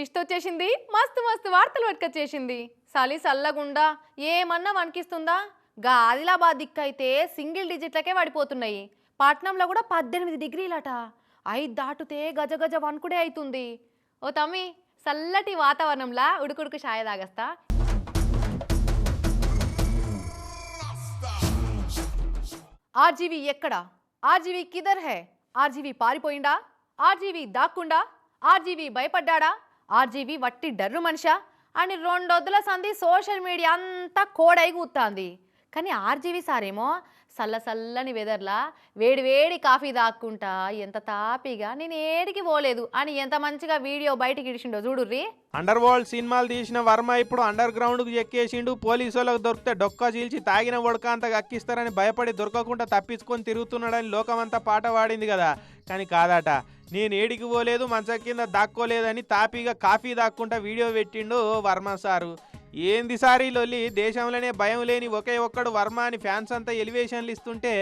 Twist వచ్చేసింది మస్తు మస్తు వార్తలు పట్టుకొచ్చేసింది చలి సల్లగుండా ఏమన్నా వణికిస్తుందా? గా ఆదిలాబాద్ దిక్కైతే సింగిల్ డిజిట్లకే పడిపోతున్నాయి పట్నంలో కూడా పద్దెనిమిది డిగ్రీలట. ఐదు దాటుతే గజ గజ వణుకుడే అవుతుంది ఓ తమ్మి చల్లటి వాతావరణంలా ఉడుకుడుకు ఛాయ తాగస్తా. ఆర్జీవి ఎక్కడ? ఆర్జీవి కిదర్ హే? ఆర్జీవి పారిపోయిందా? ఆర్జీవి దాక్కుండా ఆర్జీవి భయపడ్డాడా? ఆర్జీవి వట్టి డర్రు మనిషా. అని రెండొద్దుల సంధి సోషల్ మీడియా అంతా కోడై కూతుంది కానీ ఆర్జీవి సారేమో సల్ల సల్లని వెదర్లా వేడి వేడి కాఫీ దాక్కుంటా ఎంత తాపిగా నేను ఏడికి పోలేదు అని ఎంత మంచిగా వీడియో బయటికి ఇడిచిండో చూడుర్రి. అండర్ వరల్డ్ సినిమాలు తీసిన వర్మ ఇప్పుడు అండర్ గ్రౌండ్కు ఎక్కేసిండు పోలీసు వాళ్ళకి దొరికితే డొక్కా చీల్చి తాగిన వడక గక్కిస్తారని భయపడి దొరకకుండా తప్పించుకొని తిరుగుతున్నాడని లోకమంతా పాట పాడింది కదా. కానీ కాదట నేను ఏడికి పోలేదు మంచం కింద దాక్కోలేదని తాపీగా కాఫీ దాక్కుంటా వీడియో పెట్టిండు వర్మ సారు. ఏంది సార్ ఈ లొల్లి? దేశంలోనే భయం లేని ఒకే ఒక్కడు వర్మ అని ఫ్యాన్స్ అంతా ఎలివేషన్లు ఇస్తుంటే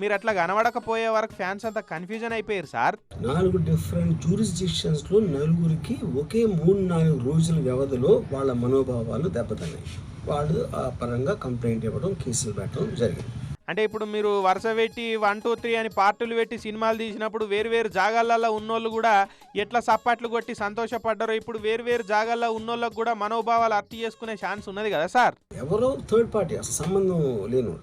మీరు అట్లా కనబడకపోయే వరకు ఫ్యాన్స్ అంతా కన్ఫ్యూజన్ అయిపోయారు సార్. నాలుగు డిఫరెంట్ జ్యూరిస్డిక్షన్స్లో నలుగురికి ఒకే మూడు నాలుగు రోజుల వ్యవధిలో వాళ్ళ మనోభావాలు దెబ్బతిన్నాయి. వాళ్ళు ఆ పరంగా కంప్లైంట్ ఇవ్వడం కేసులు పెట్టడం జరిగింది. అంటే ఇప్పుడు మీరు వరుస పెట్టి వన్ టూ త్రీ అని పార్టీలు పెట్టి సినిమాలు తీసినప్పుడు వేరు వేరు జాగాలలో ఉన్నోళ్ళు కూడా ఎట్లా సప్పట్లు కొట్టి సంతోషపడ్డారో ఇప్పుడు వేరు వేరు జాగాల్లో ఉన్నోళ్ళకు కూడా మనోభావాలు అర్థం చేసుకునే ఛాన్స్ ఉన్నది కదా సార్? ఎవరో థర్డ్ పార్టీ అసలు సంబంధం లేను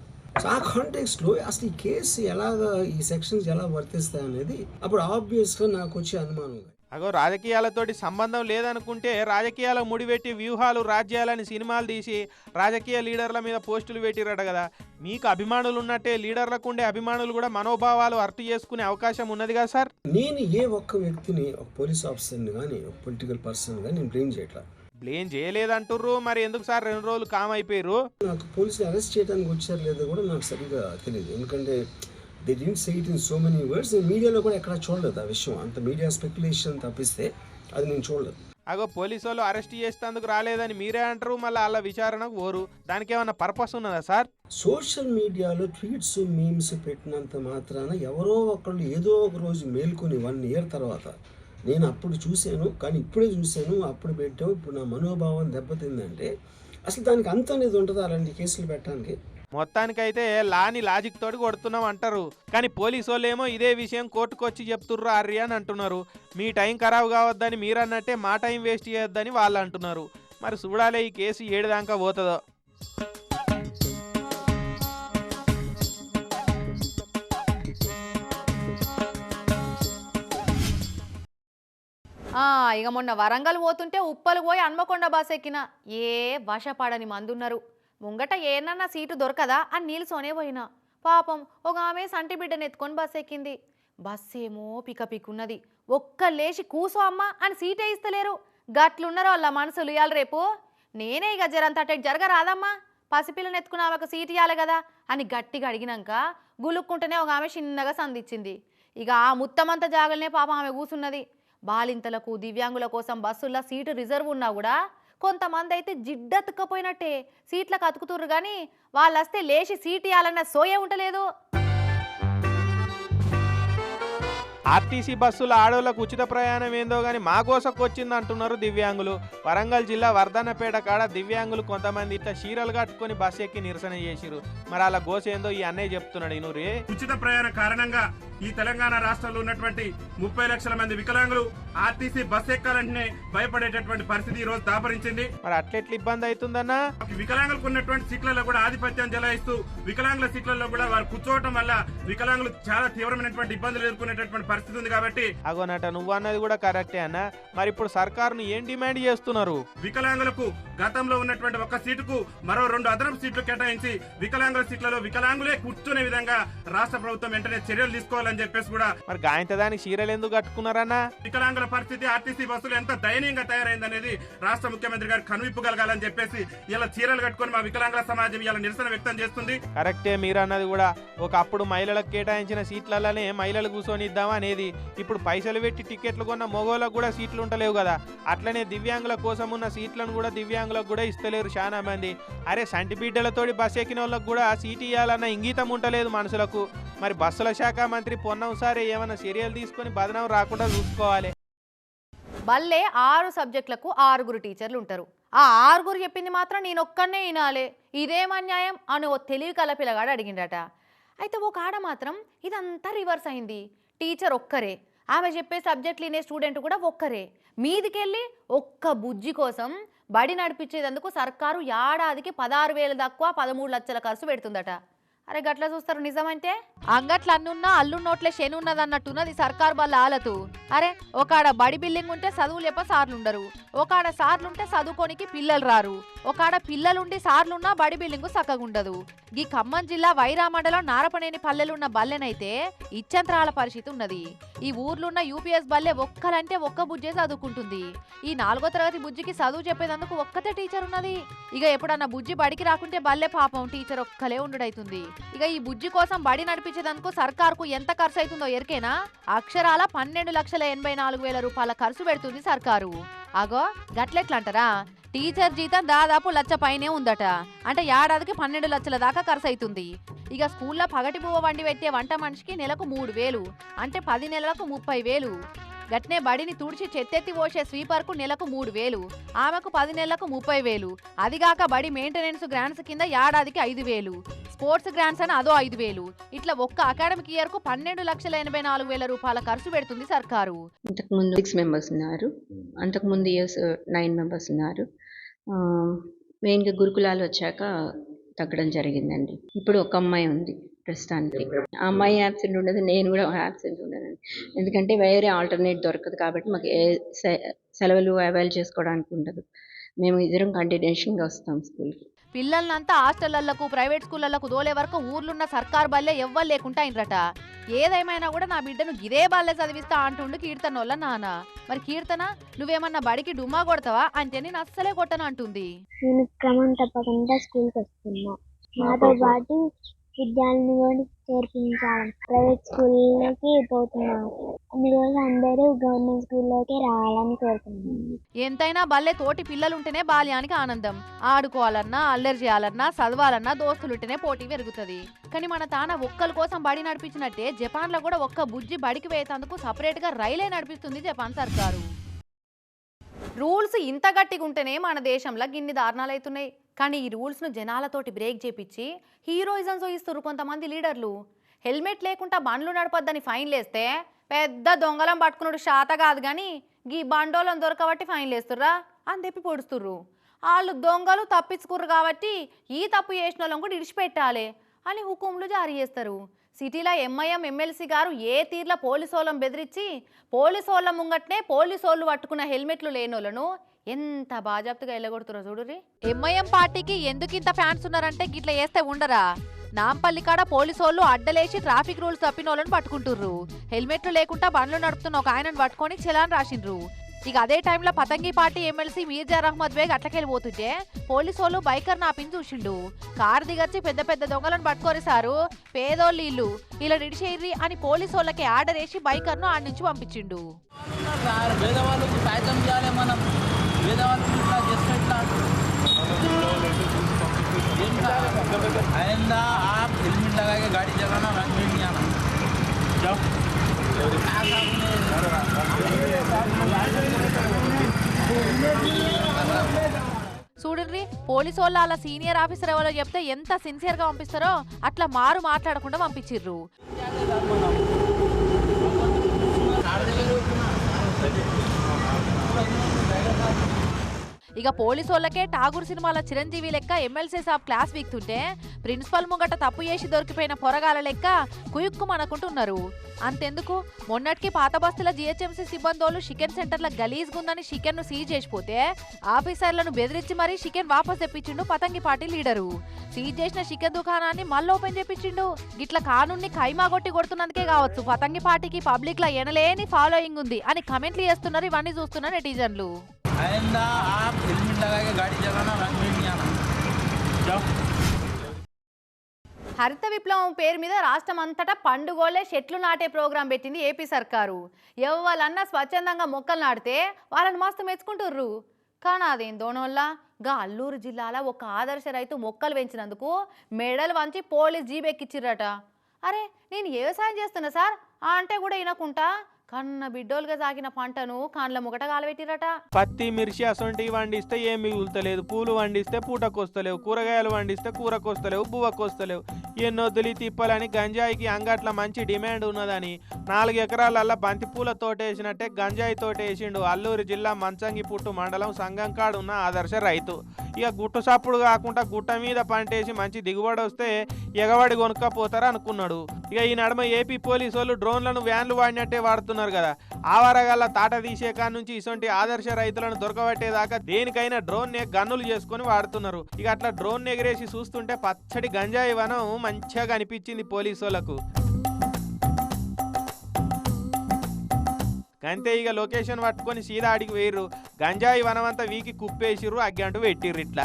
ఆ కాంటెక్స్ట్లో అసలు ఈ కేసు ఎలాగా ఈ సెక్షన్స్ ఎలా వర్తిస్తాయి అనేది అప్పుడు ఆబ్వియస్గా నాకు వచ్చే అనుమానం అగో రాజకీయాలతోటి సంబంధం లేదనుకుంటే రాజకీయాల ముడిపెట్టి వ్యూహాలు రాజ్యాలని సినిమాలు తీసి రాజకీయ లీడర్ల మీద పోస్టులు పెట్టిరట కదా. మీకు అభిమానులు ఉన్నట్టే లీడర్లకు ఉండే అభిమానులు కూడా మనోభావాలు అర్థం చేసుకునే అవకాశం ఉన్నది కదా సార్? నేను ఏ ఒక్క వ్యక్తిని ఒక పోలీస్ ఆఫీసర్ని కానీ ఒక పొలిటికల్ పర్సన్ కానీ నేను బ్లేమ్ చేయట్లా. బ్లేమ్ చేయలేదంటుర్రు. మరి ఎందుకు సార్ రెండు రోజులు కామ్ అయిపోయారు నాకు పోలీసులు అరెస్ట్ చేయడానికి వచ్చారు లేదో కూడా నాకు సరిగ్గా తెలియదు ఎందుకంటే they didn't say it in so many words నేను మీడియాలో కూడా ఎక్కడ చూడలేదు ఆ విషయం. అంత మీడియా స్పెక్యులేషన్ తప్పిస్తే అది నేను చూడలేదు. అగో పోలీసు వాళ్ళు అరెస్ట్ చేసేందుకు రాలేదని మీరే అంటారు మళ్ళీ వాళ్ళ విచారణకు ఓరు దానికి ఏమన్నా పర్పస్ ఉన్నదా సార్? సోషల్ మీడియాలో ట్వీట్స్ మీమ్స్ పెట్టినంత మాత్రాన ఎవరో ఒకళ్ళు ఏదో ఒక రోజు మేల్కొని వన్ ఇయర్ తర్వాత నేను అప్పుడు చూశాను కానీ ఇప్పుడే చూశాను అప్పుడు పెట్టాం ఇప్పుడు నా మనోభావం దెబ్బతిందంటే అసలు దానికి అంత అనేది ఉంటుంది అలాంటి కేసులు పెట్టడానికి? మొత్తానికైతే లాని లాజిక్ తోటి కొడుతున్నాం అంటారు. కానీ పోలీసు వాళ్ళేమో ఇదే విషయం కోర్టుకొచ్చి చెప్తుర్రు అర్రి అని అంటున్నారు. మీ టైం ఖరాబ్ కావద్దని మీరు అన్నట్టే మా టైం వేస్ట్ చేయొద్దని వాళ్ళు అంటున్నారు. మరి చూడాలి ఈ కేసు ఏడుదాకా పోతుందో. ఆ, ఇక మొన్న వరంగల్ పోతుంటే ఉప్పలు పోయి హన్మకొండ బాస్ ఎక్కిన. ఏ భాష పాడని మందున్నారు. ముంగట ఏనన్నా సీటు దొరకదా అని నిల్సోనే పోయినా. పాపం ఒక ఆమె సంటి బిడ్డను ఎత్తుకొని బస్ ఎక్కింది. బస్ ఏమో పిక పికున్నది ఒక్క లేచి కూసో అమ్మా అని సీటే ఇస్తలేరు. గట్లున్నారు వాళ్ళ మనసులు ఇవాళ రేపు. నేనే ఇక జరంత అటే జరగరాదమ్మా. పసిపిల్లని ఎత్తుకున్న ఆమెకు సీట్ ఇవ్వాలి కదా అని గట్టిగా అడిగినాక గులుక్కుంటేనే ఒక ఆమె చిన్నగా సంధించింది ఇక ఆ ముత్తమంత జాగలనే పాపం ఆమె కూసున్నది. బాలింతలకు దివ్యాంగుల కోసం బస్సుల్లో సీటు రిజర్వ్ ఉన్నా కూడా కొంతమంది అయితే జిడ్డెత్తుకపోయినట్టే సీట్లకు అతుకుతుర్రు కానీ వాళ్ళు వస్తే లేచి సీట్ ఇవ్వాలన్న సోయే ఉండలేదు ఆర్టీసీ బస్సుల ఆడోళ్ళకు ఉచిత ప్రయాణం ఏందో కానీ మా కోసకు వచ్చింది అంటున్నారు దివ్యాంగులు. వరంగల్ జిల్లా వర్ధన్నపేట కాడ దివ్యాంగులు కొంతమంది ఇట్లా చీరలు కట్టుకొని బస్ ఎక్కి నిరసన చేసిరు మరి అలా గోస ఏందో ఈ అన్నయ్య చెప్తున్నాడు ఇనూరి ఉచిత ప్రయాణ కారణంగా ఈ తెలంగాణ రాష్ట్రంలో ఉన్నటువంటి ముప్పై లక్షల మంది వికలాంగులు ఆర్టీసీ బస్ ఎక్కాలంటేనే భయపడేటటువంటి పరిస్థితి ఈ రోజు దాపరించింది. మరి అట్లెట్ల ఇబ్బంది అవుతుందన్నా? వికలాంగులకు ఉన్నటువంటి సీట్లలో కూడా ఆధిపత్యం చెలాయిస్తూ వికలాంగుల సీట్లలో కూడా వారు కూర్చోవటం వల్ల వికలాంగులు చాలా తీవ్రమైనటువంటి ఇబ్బందులు ఎదుర్కొనేటటువంటి పరిస్థితి ఉంది కాబట్టి అగోనట నువ్వు అన్నది కూడా కరెక్టే అన్న. మరి ఇప్పుడు సర్కారును ఏం డిమాండ్ చేస్తున్నారు? వికలాంగులకు గతంలో ఉన్నటువంటి ఒక సీటుకు మరో రెండు అదనపు సీట్లు కేటాయించి వికలాంగుల సీట్లలో వికలాంగులే కూర్చునే విధంగా రాష్ట్ర ప్రభుత్వం వెంటనే చర్యలు తీసుకోవాలని చెప్పేసి కూడా మరి గాయంత దానికి చీరలు ఎందుకు కట్టుకున్నారన్నా? వికలాంగుల పరిస్థితి ఆర్టీసీ బస్సులు ఎంత దయనీయంగా తయారైందనేది రాష్ట్ర ముఖ్యమంత్రి గారు కనువిప్పు కలగాలని చెప్పేసి ఇలా చీరలు కట్టుకొని మా వికలాంగుల సమాజం ఇలా నిరసన వ్యక్తం చేస్తుంది. కరెక్టే మీరు అన్నది కూడా. ఒకప్పుడు మహిళలకు కేటాయించిన సీట్లలోనే మహిళలు కూర్చొని ఇద్దామా అనేది ఇప్పుడు పైసలు పెట్టి టికెట్లు కొన్న మగోళ్ళకు కూడా సీట్లు ఉంటలేవు కదా. అట్లనే దివ్యాంగుల కోసం ఉన్న సీట్లను కూడా దివ్యాంగులకు కూడా ఇస్తలేరు చాలా మంది. అరే సంటి బిడ్డలతోటి బస్ ఎక్కిన వాళ్ళకు కూడా సీట్ ఇవ్వాలన్న ఇంగీతం ఉంటలేదు మనుషులకు. మరి బస్సుల శాఖ మంత్రి పొన్నం పొన్నవసారి ఏమైనా చర్యలు తీసుకొని బదనం రాకుండా చూసుకోవాలి. బల్లే ఆరు సబ్జెక్టులకు ఆరుగురు టీచర్లు ఉంటారు. ఆ ఆరుగురు చెప్పింది మాత్రం నేను ఒక్కనే వినాలే. ఇదేం అన్యాయం అని ఓ తెలివి కల పిల్లగాడు అడిగిండట. అయితే ఒక ఆడ మాత్రం ఇదంతా రివర్స్ అయింది. టీచర్ ఒక్కరే. ఆమె చెప్పే సబ్జెక్టులు వినే స్టూడెంట్ కూడా ఒక్కరే. మీదికెళ్ళి ఒక్క బుజ్జి కోసం బడి నడిపించేందుకు సర్కారు ఏడాదికి పదహారు వేలు తక్కువ పదమూడు లక్షల ఖర్చు పెడుతుందట. అరే గట్ల చూస్తారు నిజమంటే? అంగట్ల అన్నున్నా అల్లు నోట్ల శని ఉన్నదన్నట్టున్నది సర్కారు వాళ్ళ ఆలతు. అరే ఒకాడ బడి బిల్డింగ్ ఉంటే చదువు చెప్ప సార్లు ఉండరు ఒకాడ సార్లు ఉంటే చదువుకోనికి పిల్లలు రారు. ఒకాడ పిల్లలుండి సార్లున్నా బడి బిల్డింగు సక్కగుండదు గీ ఖమ్మం జిల్లా వైరా మండలం నారపనేని పల్లెలున్న బల్లెనైతే ఇచ్చంత్రాల పరిస్థితి ఉన్నది. ఈ ఊర్లున్న యూపీఎస్ బల్లె ఒక్కలంటే ఒక్క బుజ్జే చదువుకుంటుంది. ఈ నాలుగో తరగతి బుజ్జికి చదువు చెప్పేదందుకు ఒక్కతే టీచర్ ఉన్నది. ఇక ఎప్పుడన్నా బుజ్జి బడికి రాకుంటే బల్లె పాపం టీచర్ ఒక్కలే ఉండుడైతుంది. ఇక ఈ బుజ్జి కోసం బడి నడిపించేందుకు సర్కార్కు ఎంత ఖర్చు అవుతుందో ఎరికేనా? అక్షరాల పన్నెండు లక్షల ఎనభై నాలుగు వేల రూపాయల ఖర్చు పెడుతుంది సర్కారు. అగో గట్లెట్లంటారా? టీచర్ జీతం దాదాపు లచ్చ పైనే ఉందట. అంటే ఏడాదికి పన్నెండు లక్షల దాకా ఖర్చు అవుతుంది ఇక స్కూల్లో పగటి పువ్వ వండి పెట్టే వంట మనిషికి నెలకు మూడు వేలు. అంటే పది నెలలకు ముప్పై వేలు. గట్నే బడిని తుడిచి చెత్తెత్తి పోసే స్వీపర్కు నెలకు మూడు వేలు ఆమెకు పది నెలలకు ముప్పై వేలు. అదిగాక బడి మెయింటెనెన్స్ గ్రాంట్స్ కింద ఏడాదికి ఐదు వేలు. స్పోర్ట్స్ గ్రాంట్స్ అని అదో ఐదు వేలు. ఇట్లా ఒక్క అకాడమిక్ ఇయర్కు పన్నెండు లక్షల ఎనభై నాలుగు వేల రూపాయల ఖర్చు పెడుతుంది సర్కారు. ఇంతకుముందు సిక్స్ మెంబర్స్ ఉన్నారు. అంతకుముందు ఇయర్స్ uh, నైన్ మెంబర్స్ ఉన్నారు. మెయిన్గా గురుకులాలు వచ్చాక తగ్గడం జరిగిందండి. ఇప్పుడు ఒక అమ్మాయి ఉంది. ప్రస్తుతానికి. ఆ అమ్మాయి యాబ్సెంట్ ఉండదు నేను కూడా యాబ్సెంట్ ఉండను ఎందుకంటే వేరే ఆల్టర్నేట్ దొరకదు కాబట్టి మాకు ఏ సె- సెలవులు అవైల్ చేసుకోవడానికి ఉండదు. మేము ఇద్దరం కంటిన్యూషన్గా వస్తాం స్కూల్కి పిల్లల్నంతా హాస్టళ్ళకు ప్రైవేట్ స్కూళ్ళకు దోలే వరకు ఊర్లున్న సర్కార్ బల్లే ఎవ్వరు లేకుండా అయినరట ఏదేమైనా కూడా నా బిడ్డను గిదే బల్లే చదివిస్తా అంటుండు కీర్తనోళ్ళ నాన్న. మరి కీర్తన నువ్వేమన్నా బడికి డుమ్మా కొడతావా? అంటే నేను అస్సలే కొట్టను అంటుంది. నేను క్రమం తప్పకుండా స్కూల్కి వస్తున్నా. నాతో పాటు విద్యార్థిని కూడా చేర్పించాలి. ప్రైవేట్ స్కూల్లోకి పోతున్నారు అందుకోసం అందరూ గవర్నమెంట్ స్కూల్లోకి రావాలని కోరుకుంటున్నాను ఎంతైనా బల్లే తోటి పిల్లలు ఉంటేనే బాల్యానికి ఆనందం. ఆడుకోవాలన్నా అల్లరి చేయాలన్నా చదవాలన్నా దోస్తులుంటేనే పోటీ పెరుగుతుంది. కానీ మన తాన ఒక్కల కోసం బడి నడిపించినట్టే జపాన్లో కూడా ఒక్క బుజ్జి బడికి వేసేందుకు సపరేట్గా రైలే నడిపిస్తుంది జపాన్ సర్కారు. రూల్స్ ఇంత గట్టిగా ఉంటేనే మన దేశంలో గిన్ని దారుణాలు అవుతున్నాయి కానీ ఈ రూల్స్ను జనాలతోటి బ్రేక్ చేపించి హీరోయిజం చూయిస్తున్నారు కొంతమంది లీడర్లు. హెల్మెట్ లేకుండా బండ్లు నడపద్దని ఫైన్లు వేస్తే పెద్ద దొంగలం పట్టుకున్నాడు శాత కాదు కానీ గీ బండోలం దొరకబట్టి ఫైన్లు వేస్తుర్రా అని చెప్పి పొడుస్తుర్రు. వాళ్ళు దొంగలు తప్పించుకుర్రు కాబట్టి ఈ తప్పు చేసిన వాళ్ళని కూడా ఇడిచిపెట్టాలి అని హుకుములు జారీ చేస్తారు. సిటీలో ఎంఐఎం ఎమ్మెల్సీ గారు ఏ తీర్ల పోలీసోళ్ళం బెదిరించి పోలీసోళ్ళ ముంగట్నే పోలీసోళ్ళు పట్టుకున్న హెల్మెట్లు లేనోళ్ళను ఎంత బాజాప్తుగా వెళ్ళగొడుతురో చూడురి ఎంఐఎం పార్టీకి ఎందుకు ఇంత ఫ్యాన్స్ ఉన్నారంటే గిట్ల వేస్తే ఉండరా? నాంపల్లి కాడ పోలీసు వాళ్ళు అడ్డలేసి ట్రాఫిక్ రూల్స్ తప్పిన వాళ్ళని పట్టుకుంటుర్రు. హెల్మెట్లు లేకుండా బండ్లు నడుపుతున్న ఒక ఆయనను పట్టుకొని చలాన్ రాసిండ్రు. ఇక అదే టైంలో పతంగి పార్టీ ఎమ్మెల్సీ మీర్జార్ అహ్మద్ బేగ్ అట్లకెళ్ళిపోతుంటే పోలీసు వాళ్ళు బైకర్ నాపిని చూసిండు. కారు దిగచ్చి పెద్ద పెద్ద దొంగలను పట్టుకొని సారు పేదోళ్ళు ఇల్లు ఇలా నిడిచేయిర్రి అని పోలీసు వాళ్ళకి ఆర్డర్ వేసి బైకర్ను ఆడి నుంచి పంపించిండు సార్ పేదవాళ్ళకు సాయం చేయాలి మనం పేదవాళ్ళకి ఇట్లా చేస్తే ఎట్లా ఏం సార్? आइंदा आप हेलमेट लगा के गाड़ी चलाना रंग में नहीं आना जाओ చూడండి పోలీసు వాళ్ళు అలా సీనియర్ ఆఫీసర్ ఎవరో చెప్తే ఎంత సిన్సియర్ గా పంపిస్తారో అట్లా మారు మాట్లాడకుండా పంపించిర్రు ఇక పోలీసు వాళ్ళకే ఠాగూర్ సినిమాల చిరంజీవి లెక్క ఎమ్మెల్సీ సాబ్ క్లాస్ వీక్తుంటే ప్రిన్సిపల్ ముంగట తప్పు చేసి దొరికిపోయిన పొరగాల లెక్క కుయుక్కుమనుకుంటున్నారు. అంతెందుకు? మొన్నటికి పాత బస్తుల జిహెచ్ఎంసీ సిబ్బందోళ్ళు చికెన్ సెంటర్ల గలీజ్ గుందని చికెన్ను సీజ్ చేసిపోతే ఆఫీసర్లను బెదిరించి మరీ చికెన్ వాపస్ తెప్పించిండు పతంగి పార్టీ లీడరు. సీజ్ చేసిన చికెన్ దుకాణాన్ని మళ్ళీ ఓపెన్ చేపించిండు. గిట్ల కానుణ్ణి ఖైమా కొట్టి కొడుతున్నందుకే కావచ్చు. పతంగి పార్టీకి పబ్లిక్లో ఎనలేని ఫాలోయింగ్ ఉంది అని కమెంట్లు చేస్తున్నారు ఇవన్నీ చూస్తున్న నెటిజన్లు. आइंदा आप हेलमेट लगा के गाड़ी चलाना रंग में नहीं आना जाओ హరిత విప్లవం పేరు మీద రాష్ట్రం అంతటా పండుగోలే చెట్లు నాటే ప్రోగ్రాం పెట్టింది ఏపీ సర్కారు ఎవరన్నా స్వచ్ఛందంగా మొక్కలు నాటితే వాళ్ళని మస్తు మెచ్చుకుంటుర్రు కానీ అదేం దోనోళ్ళ గా అల్లూరు జిల్లాలో ఒక ఆదర్శ రైతు మొక్కలు పెంచినందుకు మెడలు వంచి పోలీస్ జీబెక్కిచ్చిర్రట అరే నేను వ్యవసాయం చేస్తున్నా సార్ ఆ అంటే కూడా వినకుంటా కన్న బిడ్డోలుగా సాగిన పంటను కాండ్ల ముగట కాలబెట్టిరట పత్తి మిర్చి అసొంటివి వండిస్తే ఏం మిగులుతలేదు. పూలు వండిస్తే పూటకొస్తలేవు. కూరగాయలు వండిస్తే కూరకొస్తలేవు. బువ్వకొస్తలేవు. ఎన్నొద్దులి తిప్పలని గంజాయికి అంగట్ల మంచి డిమాండ్ ఉన్నదని నాలుగు ఎకరాలల్లా బంతిపూల తోటేసినట్టే గంజాయి తోటేసిండు అల్లూరు జిల్లా మంచంగి పుట్టు మండలం సంగంకాడు ఉన్న ఆదర్శ రైతు. ఇక గుట్టు సప్పుడు కాకుండా గుట్ట మీద పంటేసి మంచి దిగుబడి వస్తే ఎగబడి కొనుక్కపోతారు అనుకున్నాడు. ఇక ఈ నడుమ ఏపీ పోలీసు వాళ్ళు డ్రోన్లను వ్యాన్లు వాడినట్టే వాడుతున్నారు కదా. ఆవారగల్ల తాట తీసే కాడ నుంచి ఇటువంటి ఆదర్శ రైతులను దొరకబట్టేదాకా దేనికైనా డ్రోన్ గన్నులు చేసుకొని వాడుతున్నారు. ఇక అట్లా డ్రోన్ ఎగిరేసి చూస్తుంటే పచ్చడి గంజాయి వనం మంచిగా అనిపించింది పోలీసు వాళ్ళకు. అంతే ఇక లొకేషన్ పట్టుకొని సీదా ఆడికి వేయరు గంజాయి వనమంతా వీకి కుప్పేసిర్రు అగ్గంటు పెట్టిర్రు ఇట్లా.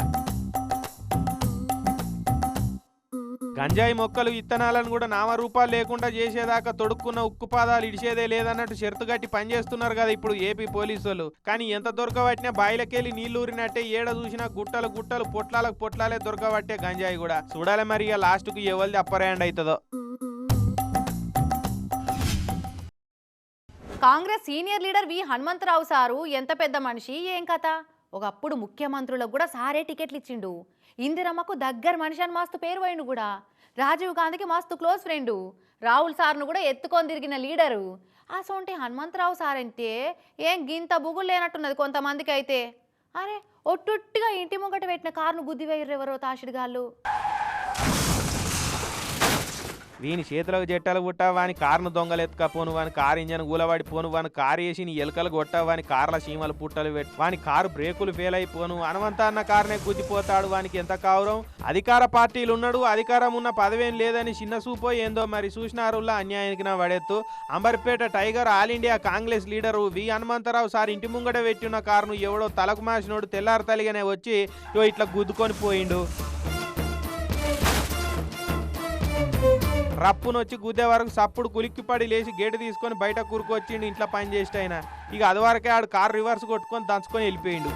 గంజాయి మొక్కలు విత్తనాలను కూడా నామరూపాలు లేకుండా చేసేదాకా తొడుక్కున్న ఉక్కు పాదాలు ఇడిచేదే లేదన్నట్టు షరతు గట్టి పనిచేస్తున్నారు కదా ఇప్పుడు ఏపీ పోలీసులు. కానీ ఎంత దొరకబట్టినా బాయిలకెళ్ళి నీళ్ళు ఊరినట్టే ఏడ చూసినా గుట్టలు గుట్టలు పొట్లాలకు పొట్లాలే దొరకబట్టే గంజాయి కూడా. చూడాలి మరి ఇక లాస్ట్కు ఎవరిది అప్పర్ అవుతుందో Congress senior leader V Hanumantha Rao sir ఎంత పెద్ద మనిషి? ఏం కథ? ఒకప్పుడు ముఖ్యమంత్రులకు కూడా సారే టికెట్లు ఇచ్చిండు. ఇందిరమ్మకు దగ్గర మనిషి అని మస్తు పేరు పోయిండు కూడా. రాజీవ్ గాంధీకి మస్తు క్లోజ్ ఫ్రెండు. రాహుల్ సార్ను కూడా ఎత్తుకొని తిరిగిన లీడరు. అసొంటి హనుమంతరావు సార్ అంటే ఏం గింత బుగులు లేనట్టున్నది కొంతమందికి అయితే అరే ఒట్టుట్టిగా ఇంటి ముంగట పెట్టిన కారును గుద్ది ఎవరో తాషిడిగాళ్ళు వీని చేతులకు జట్టాలు పుట్టా వాని కారును దొంగలు ఎత్తుకపోను వాని కారు ఇంజన్ గూలవాడి పోను వాని కారు వేసి నీ ఎలుకలు కొట్టా వాని కార్ల సీమలు పుట్టలు పెట్టు వాని కారు బ్రేకులు ఫెయిల్ అయిపోను హనుమంత అన్న కారునే గుద్దిపోతాడు వానికి ఎంత కావరం అధికార పార్టీలు ఉన్నాడు అధికారం ఉన్న పదవేం లేదని చిన్న సూపో ఏందో మరి సూచనారుల్లా అన్యాయానికి నా వడెత్తు. Amberpet tiger all India Congress leader వి. హనుమంతరావు సార్ ఇంటి ముంగట పెట్టిన కారును ఎవడో తలకు మాసినోడు తెల్లారి తలిగానే వచ్చి ఇట్లా గుద్దుకొని పోయిండు. రప్పునొచ్చి గుద్దే వరకు సప్పుడు కులిక్కిపడి లేచి గేటు తీసుకొని బయట కూరుకొచ్చిండు ఇంట్లో పని చేసి ఆయన. ఇక అదివరకే ఆడు కారు రివర్స్ కొట్టుకొని దంచుకొని వెళ్ళిపోయిండు.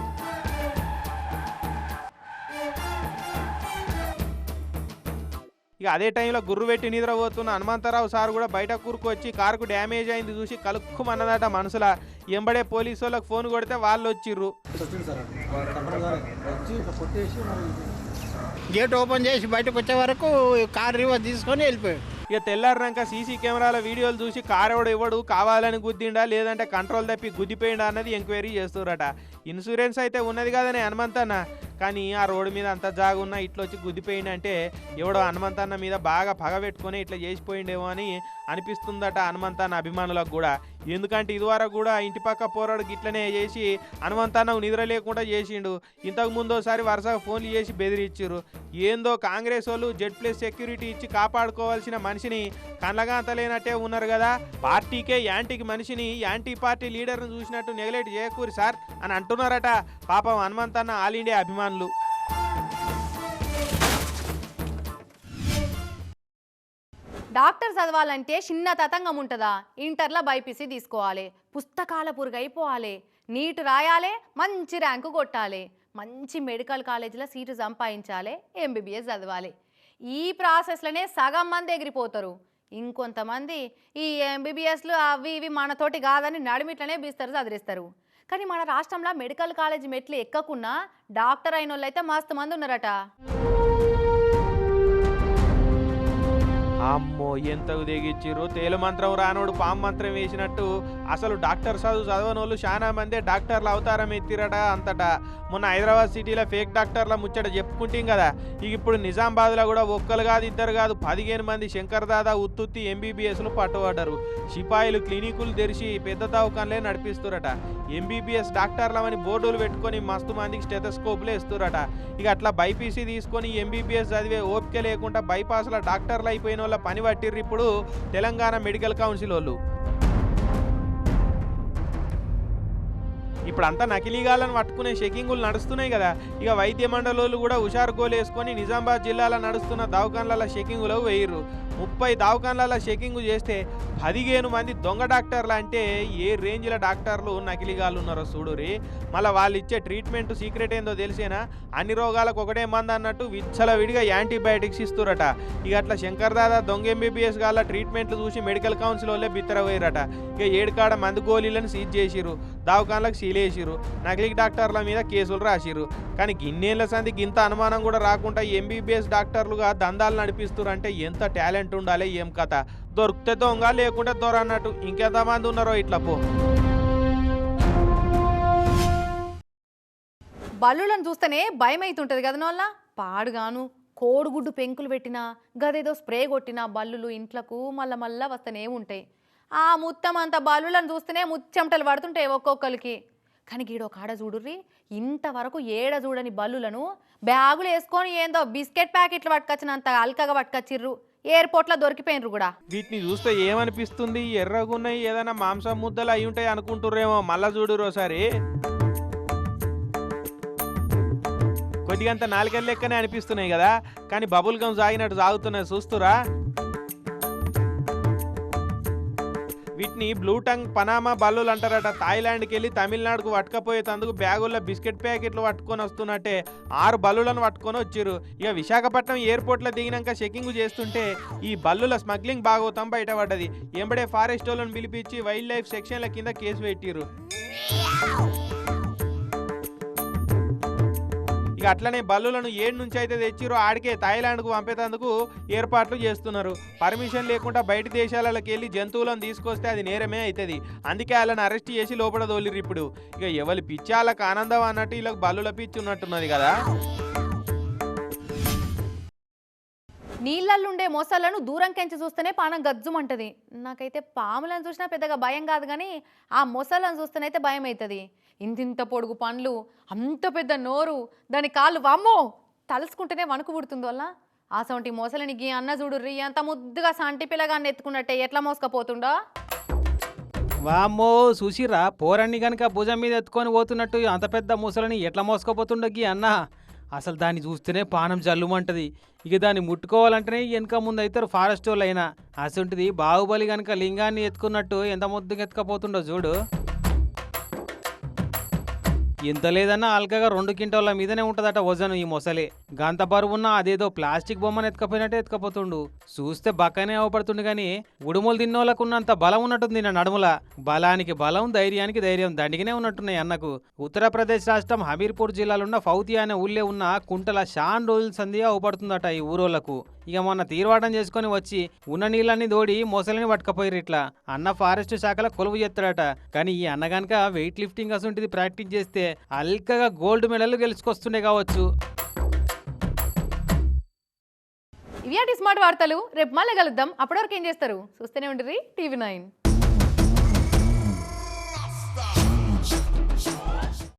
ఇక అదే టైంలో గుర్రు పెట్టి నిద్రపోతున్న హనుమంతరావు సార్ కూడా బయట కూరుకొచ్చి కారుకు డ్యామేజ్ అయింది చూసి కలుక్కుమన్నదట మనసుల. ఎంబడే పోలీసు వాళ్ళకి ఫోన్ కొడితే వాళ్ళు వచ్చిర్రు. గేట్ ఓపెన్ చేసి బయటకు వచ్చే వరకు కార్ రివర్స్ తీసుకొని వెళ్ళిపోయాడు. ఇక తెల్లారినాక సీసీ కెమెరాల వీడియోలు చూసి కారెవడు ఇవ్వడు కావాలని గుద్దిండా లేదంటే కంట్రోల్ తప్పి గుద్దిపోయిండా అన్నది ఎంక్వైరీ చేస్తురట ఇన్సూరెన్స్ అయితే ఉన్నది కదనే హనుమంతన్న కానీ ఆ రోడ్డు మీద అంత జాగున్నా ఇట్లా వచ్చి గుద్దిపోయిండంటే ఎవడో హనుమంతన్న మీద బాగా పగ పెట్టుకొని ఇట్లా చేసిపోయిండేమో అని అనిపిస్తుందట హనుమంతన్న అభిమానులకు కూడా. ఎందుకంటే ఇదివరకు కూడా ఇంటి పక్క పోరాడు గిట్లనే చేసి హనుమంతన్న నిద్ర లేకుండా చేసిండు. ఇంతకు ముందోసారి వరుసగా ఫోన్లు చేసి బెదిరించారు ఏందో కాంగ్రెస్ వాళ్ళు జెడ్ ప్లస్ సెక్యూరిటీ ఇచ్చి కాపాడుకోవాల్సిన మనిషిని కళ్ళగాంతలేనట్టే ఉన్నారు కదా. పార్టీకే యాంటీకి మనిషిని యాంటీ పార్టీ లీడర్ను చూసినట్టు నెగ్లెక్ట్ చేయకూరి సార్ అని అంటున్నారట. పాపం హనుమంతన్న ఆల్ ఇండియా అభిమానులు. డాక్టర్ చదవాలంటే చిన్న తతంగం ఉంటుందా? ఇంటర్లో బైపీసీ తీసుకోవాలి. పుస్తకాల పురుగైపోవాలి. నీట్ రాయాలి మంచి ర్యాంకు కొట్టాలి. మంచి మెడికల్ కాలేజీలో సీటు సంపాదించాలి ఎంబీబీఎస్ చదవాలి. ఈ ప్రాసెస్లోనే సగం మంది ఎగిరిపోతారు. ఇంకొంతమంది ఈ ఎంబీబీఎస్లు అవి ఇవి మనతోటి కాదని నడిమిట్లనే బీస్తారు చదివిస్తారు కానీ మన రాష్ట్రంలో మెడికల్ కాలేజ్ మెట్లు ఎక్కకున్నా డాక్టర్ అయిన వాళ్ళు అయితే మస్తు మంది ఉన్నారట అమ్మో ఎంత దిగిచ్చిర్రు తేలు మంత్రం రానోడు పాము మంత్రం వేసినట్టు. అసలు డాక్టర్ చదువు చదవనోళ్ళు చాలా మందే డాక్టర్లు అవతారం ఎత్తిరట అంతటా. మొన్న హైదరాబాద్ సిటీలో ఫేక్ డాక్టర్ల ముచ్చట చెప్పుకుంటాం కదా. ఇక ఇప్పుడు నిజామాబాద్లో కూడా ఒక్కరు కాదు ఇద్దరు కాదు పదిహేను మంది శంకర్ దాదా ఉత్తుత్తి ఎంబీబీఎస్లు పట్టుబడ్డారు. సిపాయిలు క్లినికులు తెరిచి పెద్ద దవాఖానలే నడిపిస్తురట. ఎంబీబీఎస్ డాక్టర్లమని బోర్డులు పెట్టుకొని మస్తు మందికి స్టెథస్కోప్లు వేస్తురట. ఇక అట్లా బైపీసీ తీసుకొని ఎంబీబీఎస్ చదివే ఓపిక లేకుండా బైపాస్లో డాక్టర్లు అయిపోయిన పని పట్టిర్రు ఇప్పుడు తెలంగాణ మెడికల్ కౌన్సిల్ వాళ్ళు ఇప్పుడు అంతా నకిలీగాలను పట్టుకునే షెకింగులు నడుస్తున్నాయి కదా. ఇక వైద్య మండలోళ్ళు కూడా హుషారు గోలు వేసుకొని నిజామాబాద్ జిల్లాలో నడుస్తున్న దవాఖాన్ల షెకింగులో వేయరు ముప్పై దవాఖాన్ల చెకింగ్ చేస్తే పదిహేను మంది దొంగ డాక్టర్లు అంటే ఏ రేంజ్ల డాక్టర్లు నకిలీగాళ్ళు ఉన్నారో చూడురి మళ్ళీ వాళ్ళు ఇచ్చే ట్రీట్మెంట్ సీక్రెట్ ఏందో తెలిసేనా? అన్ని రోగాలకు ఒకటే మంది అన్నట్టు విచ్చల విడిగా యాంటీబయాటిక్స్ ఇస్తురట ఇక అట్లా శంకర్ దాదా దొంగ ఎంబీబీఎస్ గాల ట్రీట్మెంట్లు చూసి మెడికల్ కౌన్సిల్ వాళ్ళే బిత్తరపోయారట ఇక ఏడుకాడ మందు గోళీలను సీజ్ చేసిరు దావకాన్లకు సీలేసిరు నకిలీ డాక్టర్ల మీద కేసులు రాసిరు కానీ గిన్నేళ్ళ సంది గింత అనుమానం కూడా రాకుండా ఎంబీబీఎస్ డాక్టర్లుగా దందాలు నడిపిస్తున్నారు అంటే ఎంత టాలెంట్ ఉండాలి ఏం కథ? దొరికితే దొంగ లేకుంటే దొర అన్నట్టు ఇంకెంతమంది ఉన్నారో ఇట్లా పో. బల్లులను చూస్తేనే భయం అవుతుంటుంది కదా నోళ్ళ? పాడుగాను కోడిగుడ్డు పెంకులు పెట్టినా గదేదో స్ప్రే కొట్టినా బల్లులు ఇంట్లకు మళ్ళా మళ్ళా వస్తూనే ఉంటాయి. ఆ ముత్తం అంత బల్లులను చూస్తేనే ముచ్చెమటలు పడుతుంటాయి ఒక్కొక్కరికి. కానీ ఈడ ఒక ఆడ చూడుర్రి ఇంతవరకు ఏడ చూడని బల్లులను బ్యాగులు వేసుకొని ఏందో బిస్కెట్ ప్యాకెట్లు పట్టుకొచ్చినంత అల్కగా పట్టుకొచ్చిర్రు ఎయిర్పోర్ట్లో దొరికిపోయినరు కూడా. వీటిని చూస్తే ఏమనిపిస్తుంది? ఎర్రగున్నాయి ఏదైనా మాంసం ముద్దలు అయి ఉంటాయి అనుకుంటుర్రేమో మళ్ళా చూడురు ఒకసారి కొద్దిగంత నాలుగేళ్ళ లెక్కనే అనిపిస్తున్నాయి కదా కానీ బబుల్ గమ్ సాగినట్టు సాగుతున్నాయి చూస్తురా. వీటిని బ్లూ టంగ్ పనామా బల్లులు అంటారట. థాయిలాండ్కి వెళ్ళి తమిళనాడుకు పట్టుకపోయేటందుకు బ్యాగుల్లో బిస్కెట్ ప్యాకెట్లు పట్టుకొని వస్తున్నట్టే ఆరు బల్లులను పట్టుకొని వచ్చారు. ఇక విశాఖపట్నం ఎయిర్పోర్ట్లో దిగినాక చెకింగ్ చేస్తుంటే ఈ బల్లుల స్మగ్లింగ్ బాగోతాం బయటపడ్డది. ఎంబడే ఫారెస్ట్ వాళ్ళని పిలిపించి వైల్డ్ లైఫ్ సెక్షన్ల కింద కేసు పెట్టిర్రు. ఇక అట్లనే బల్లులను ఏడు నుంచి అయితే తెచ్చిరో ఆడికే థాయిలాండ్కు పంపేటందుకు ఏర్పాట్లు చేస్తున్నారు. పర్మిషన్ లేకుండా బయట దేశాలకు వెళ్ళి జంతువులను తీసుకొస్తే అది నేరమే అవుతుంది అందుకే వాళ్ళని అరెస్ట్ చేసి లోపల తోలిరు ఇప్పుడు. ఇక ఎవరి పిచ్చి వాళ్ళకి ఆనందం అన్నట్టు వీళ్ళకి బల్లుల పిచ్చి ఉన్నట్టున్నది కదా. నీళ్ళల్లుండే మొసళ్ళను దూరం కెంచి చూస్తేనే పానం గజ్జుమంటది. నాకైతే పాములను చూసినా పెద్దగా భయం కాదు కానీ ఆ మొసళ్ళను చూస్తేనైతే భయం అవుతుంది ఇంతింత పొడుగు పండ్లు అంత పెద్ద నోరు దాని కాళ్ళు వామ్మో! తలుసుకుంటేనే వణుకు పుడుతుంది వల్ల. అసొంటి మొసలిని గీ అన్న రీ అంత ముద్దుగా సంటి పిల్లగాన్ని ఎత్తుకున్నట్టే ఎట్లా మోసుకపోతుండో? వామ్మో! చూసిరా పోరన్ని కనుక భుజం మీద ఎత్తుకొని పోతున్నట్టు అంత పెద్ద ముసలని ఎట్లా మోసుకపోతుండగి అన్న? అసలు దాన్ని చూస్తేనే పానం జల్లుమంటది. ఇక దాన్ని ముట్టుకోవాలంటేనే వెనక ముందు అవుతారు ఫారెస్ట్ వాళ్ళు అయినా అసంటిది బాహుబలి కనుక లింగాన్ని ఎత్తుకున్నట్టు ఎంత ముద్దుగా ఎత్తుకపోతుండో చూడు. ఇంత లేదన్నా అల్కగా రెండు కింటాల మీదనే ఉంటదట వజను ఈ మొసలి. గంత బరువున్న అదేదో ప్లాస్టిక్ బొమ్మను ఎత్తుకపోయినట్టే ఎత్తుకపోతుండు. చూస్తే బక్కనే అవపడుతుండు కానీ ఉడుములు తిన్నోళ్ళకు ఉన్నంత బలం ఉన్నట్టుంది నా నడుముల. బలానికి బలం ధైర్యానికి ధైర్యం దండిగానే ఉన్నట్టున్నాయి అన్నకు. ఉత్తరప్రదేశ్ రాష్ట్రం హమీర్పూర్ జిల్లాలో ఉన్న ఫౌతి అనే ఊళ్ళే ఉన్న కుంటల షాన్ రోజుల సంధి అవపడుతుందట ఈ ఊరోళ్ళకు. ఇక మొన్న తీర్వాటం చేసుకొని వచ్చి ఉన్న నీళ్ళని దోడి మొసలిని పట్టుకపోయారు ఇట్లా. అన్న ఫారెస్ట్ శాఖల కొలువు చేస్తాడట. కానీ ఈ అన్న గనక వెయిట్ లిఫ్టింగ్ అసంటిది ప్రాక్టీస్ చేస్తే అల్కగా గోల్డ్ మెడల్ గెలుచుకొస్తుండే కావచ్చు. ఇవి స్మార్ట్ వార్తలు. రేపు మళ్ళీ కలుద్దాం. అప్పటివరకు ఏం చేస్తారు? చూస్తూనే ఉంటుంది టీవీ నైన్.